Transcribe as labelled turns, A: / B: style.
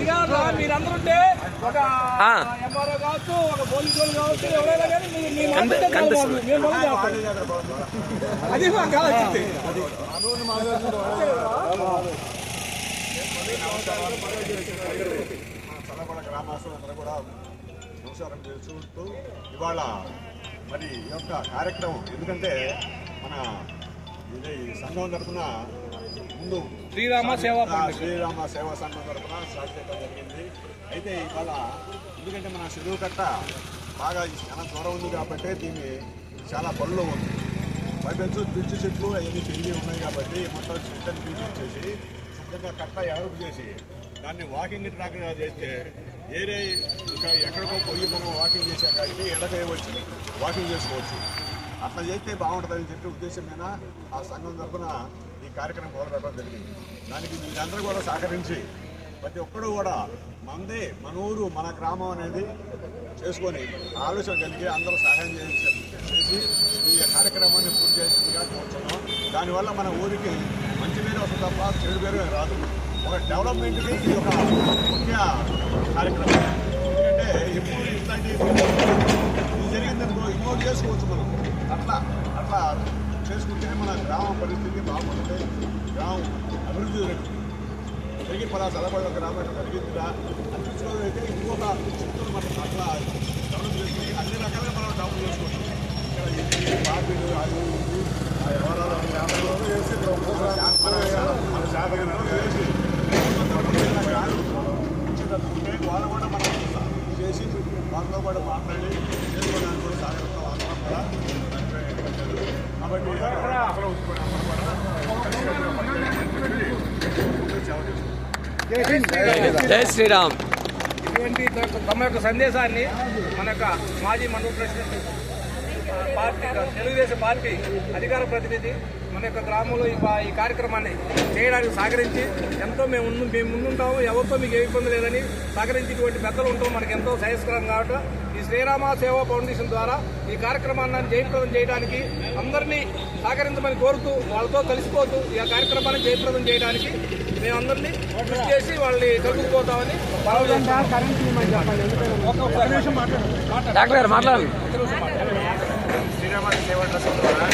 A: ఉంటే ఒక
B: ఆ.
A: ఎంఆర్ఓ కావచ్చు ఒక పోలీసు వాళ్ళు కావచ్చు ఎవరైనా కానీ. మేము. అది మాకు కావాల్సింది
C: గ్రామస్తులందరూ కూడా నమస్కారం ఇవాళ మరి ఈ యొక్క కార్యక్రమం ఎందుకంటే మన ఇది సంఘం తరఫున ముందు.
A: శ్రీరామ సేవా
C: శ్రీరామ సేవా సంఘం తరఫున స్టార్ట్ చేయడం జరిగింది. అయితే ఇవాళ ఎందుకంటే మన చెరువు కట్ట బాగా చాలా దూరం ఉంది కాబట్టి దీన్ని చాలా పనులు ఉంది. పైపెచ్చు పిచ్చి చెట్లు అవన్నీ పెరిగి ఉన్నాయి కాబట్టి మొత్తం చెట్లను పీల్చేసి శుద్ధంగా కట్ట ఎవరు చేసి దాన్ని వాకింగ్ ట్రాక్గా చేస్తే ఏరే ఇంకా ఎక్కడికో పోయి మనం వాకింగ్ చేసే కాడికి ఎడకేయవచ్చు వాకింగ్ చేసుకోవచ్చు. అట్లా చేస్తే బాగుంటుందని చెప్పి ఉద్దేశం మీద ఆ సంఘం తరఫున ఈ కార్యక్రమం మొదలుపెట్టడం జరిగింది. దానికి మీరందరూ కూడా సహకరించి ప్రతి ఒక్కరూ కూడా మందే మన ఊరు మన గ్రామం అనేది చేసుకొని ఆలోచన కలిగి అందరూ సహాయం చేసి చేసి ఈ కార్యక్రమాన్ని పూర్తి చేసిందిగా కోరుతున్నాం దానివల్ల మన ఊరికి మంచి పేరు వస్తుంది తప్ప చెడు పేరు రాదు. ఒక డెవలప్మెంట్కి ఇది ఒక ముఖ్య కార్యక్రమం. ఎందుకంటే ఎప్పుడు ఇట్లాంటి ఇది జరిగిందనుకో ఇగ్నోర్ చేసుకోవచ్చు మనం. అట్లా అట్లా చేసుకుంటే మన గ్రామం పరిస్థితి బాగుంటుంది గ్రామం అభివృద్ధి జరుగుతుంది తిరిగి పలా సలపడ గ్రామం జరిగిందిరా అనిపించుకోవడం అయితే ఇంకొక చిత్తూరు మనం అట్లా డెవలప్ చేసుకుని అన్ని రకాలుగా మనం డెవలప్ చేసుకోవచ్చు. ఇక్కడ పార్టీలు అది వ్యవహారాలు వ్యాపారాలు వేసి మన శాతగా వేసి వాళ్ళు కూడా మనం చేసి వాళ్ళతో కూడా మాట్లాడి చేసుకోవడానికి కూడా సాగరంతో అందరం కూడా కాబట్టి అసలు ఉంచుకోవడం సేవ చేస్తాం
B: జై శ్రీరామ్.
A: ఇటువంటి తమ యొక్క సందేశాన్ని మన యొక్క మాజీ మండల ప్రెసిడెంట్ పార్టీ తెలుగుదేశం పార్టీ అధికార ప్రతినిధి మన యొక్క గ్రామంలో ఈ కార్యక్రమాన్ని చేయడానికి సహకరించి ఎంతో మేము ముందు మేము ముందుంటాము ఎవరితో మీకు ఏ ఇబ్బంది లేదని సహకరించి ఇటువంటి పెద్దలు ఉంటాం మనకి ఎంతో సహస్కరం కాబట్టి ఈ శ్రీరామ సేవా ఫౌండేషన్ ద్వారా ఈ కార్యక్రమాన్ని జయప్రదం చేయడానికి అందరినీ సహకరించమని కోరుతూ వాళ్ళతో కలిసిపోతూ ఈ కార్యక్రమాన్ని జయప్రదం చేయడానికి మేమందరినీ కృషి చేసి వాళ్ళని కలుపుకుపోతామని
B: డాక్టర్ గారు మాట్లాడండి.
C: శ్రీరామ సేవ ట్రస్ట్ ద్వారా